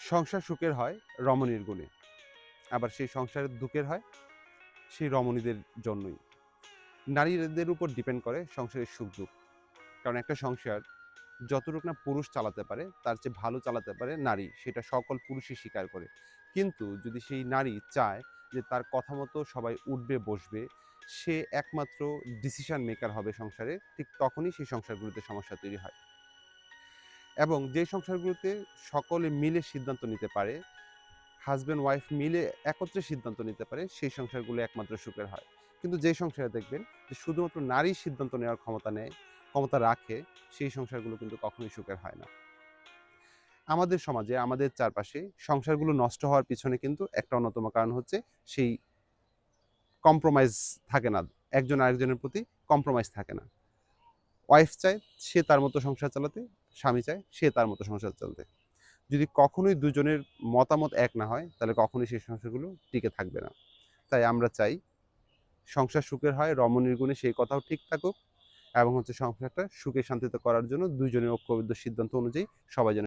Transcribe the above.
সংসার সুখের হয় রমণীর গুণে। আবার সেই সংসারের দুঃখের হয় সেই রমণীদের জন্যই। নারীদের উপর ডিপেন্ড করে সংসারের সুখ দুঃখ। কারণ একটা সংসার যতটুকু না পুরুষ চালাতে পারে, তার চেয়ে ভালো চালাতে পারে নারী, সেটা সকল পুরুষই স্বীকার করে। কিন্তু যদি সেই নারী চায় যে তার কথা মতো সবাই উঠবে, বসবে, সে একমাত্র ডিসিশন মেকার হবে সংসারে, ঠিক তখনই সেই সংসারগুলোতে সমস্যা তৈরি হয়। এবং যে সংসারগুলোতে সকলে মিলে সিদ্ধান্ত নিতে পারে হাজব্যান্ড ওয়াইফ মিলে একত্রে সিদ্ধান্ত নিতে পারে, সেই সংসারগুলো একমাত্র সুখের হয়। কিন্তু যে সংসারে দেখবেন যে শুধুমাত্র নারী সিদ্ধান্ত নেওয়ার ক্ষমতা নেয়, ক্ষমতা রাখে, সেই সংসারগুলো কিন্তু কখনোই সুখের হয় না। আমাদের সমাজে, আমাদের চারপাশে সংসারগুলো নষ্ট হওয়ার পিছনে কিন্তু একটা অন্যতম কারণ হচ্ছে সেই কম্প্রোমাইজ থাকে না, একজন আরেকজনের প্রতি কম্প্রোমাইজ থাকে না। ওয়াইফ চায় সে তার মতো সংসার চালাতে স্বামী চায়, সে তার মতো সংসার চলবে যদি কখনোই দুজনের মতামত এক না হয়, তাহলে কখনোই সেই সংসারগুলো টিকে থাকবে না। তাই আমরা চাই সংসার সুখের হয়, রমণীর গুণে সেই কথাও ঠিক থাকুক এবং হচ্ছে সংসারটা সুখে শান্তিতে করার জন্য দুজনের ঐক্যবদ্ধ সিদ্ধান্ত অনুযায়ী সবাই যেন